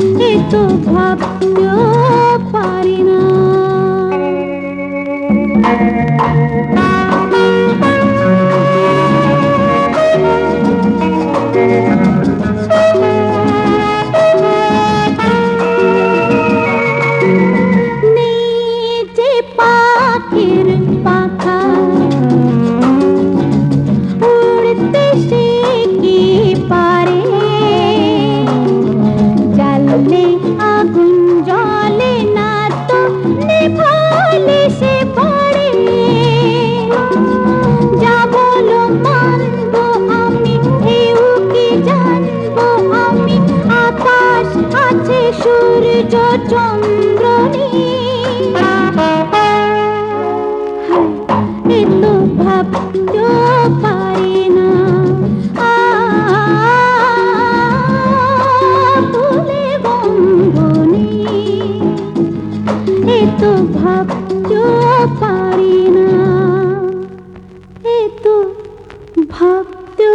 तो भाग्य সূর্য চন্দ্র ভাবতে পারি তুলে বন্ধনী। এত পারি না। এত ভাবতে